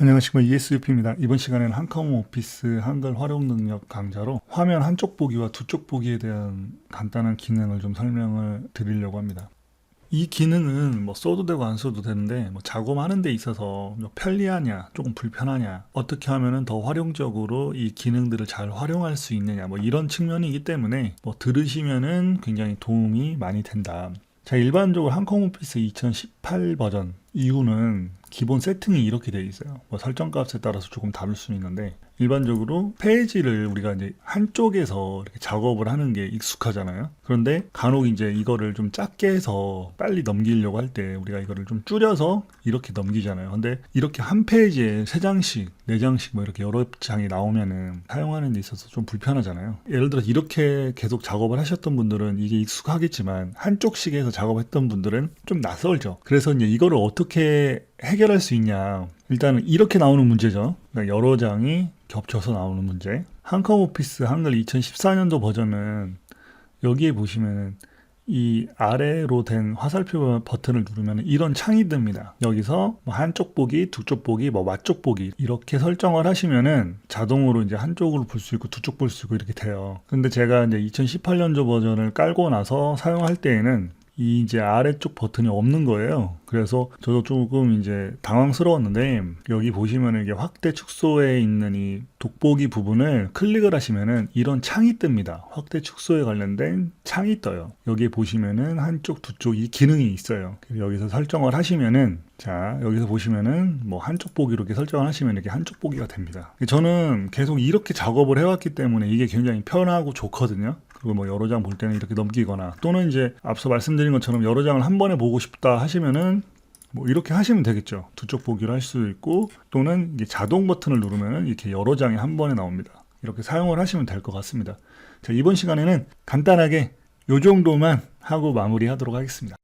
안녕하십니까 ESUP입니다. 이번 시간에는 한컴 오피스 한글 활용 능력 강좌로 화면 한쪽 보기와 두쪽 보기에 대한 간단한 기능을 좀 설명을 드리려고 합니다. 이 기능은 뭐 써도 되고 안 써도 되는데 뭐 작업하는 데 있어서 뭐 편리하냐 조금 불편하냐 어떻게 하면은 더 활용적으로 이 기능들을 잘 활용할 수 있느냐 뭐 이런 측면이기 때문에 뭐 들으시면은 굉장히 도움이 많이 된다. 자 일반적으로 한컴 오피스 2018 버전 이후는 기본 세팅이 이렇게 되어 있어요. 뭐 설정 값에 따라서 조금 다를 수 있는데 일반적으로 페이지를 우리가 이제 한쪽에서 이렇게 작업을 하는 게 익숙하잖아요. 그런데 간혹 이제 이거를 좀 작게 해서 빨리 넘기려고 할 때 우리가 이거를 좀 줄여서 이렇게 넘기잖아요. 근데 이렇게 한 페이지에 세 장씩, 네 장씩 뭐 이렇게 여러 장이 나오면은 사용하는 데 있어서 좀 불편하잖아요. 예를 들어 이렇게 계속 작업을 하셨던 분들은 이게 익숙하겠지만 한쪽씩 해서 작업했던 분들은 좀 낯설죠. 그래서 이제 이거를 어떻게 해결할 수 있냐. 일단은 이렇게 나오는 문제죠. 그러니까 여러 장이 겹쳐서 나오는 문제. 한컴 오피스 한글 2014년도 버전은 여기에 보시면은 이 아래로 된 화살표 버튼을 누르면 이런 창이 뜹니다. 여기서 뭐 한쪽 보기, 두쪽 보기, 뭐 맞쪽 보기 이렇게 설정을 하시면은 자동으로 이제 한쪽으로 볼 수 있고 두쪽 볼 수 있고 이렇게 돼요. 근데 제가 이제 2018년도 버전을 깔고 나서 사용할 때에는 이 이제 아래쪽 버튼이 없는 거예요. 그래서 저도 조금 이제 당황스러웠는데 여기 보시면은 이게 확대 축소에 있는 이 돋보기 부분을 클릭을 하시면은 이런 창이 뜹니다. 확대 축소에 관련된 창이 떠요. 여기 보시면은 한쪽 두 쪽 이 기능이 있어요. 여기서 설정을 하시면은 자 여기서 보시면은 뭐 한쪽 보기 이렇게 설정을 하시면 이렇게 한쪽 보기가 됩니다. 저는 계속 이렇게 작업을 해왔기 때문에 이게 굉장히 편하고 좋거든요. 그리고 뭐 여러 장 볼 때는 이렇게 넘기거나 또는 이제 앞서 말씀드린 것처럼 여러 장을 한 번에 보고 싶다 하시면은 뭐 이렇게 하시면 되겠죠. 두 쪽 보기로 할수 있고 또는 자동 버튼을 누르면은 이렇게 여러 장이 한 번에 나옵니다. 이렇게 사용을 하시면 될 것 같습니다. 자, 이번 시간에는 간단하게 요 정도만 하고 마무리하도록 하겠습니다.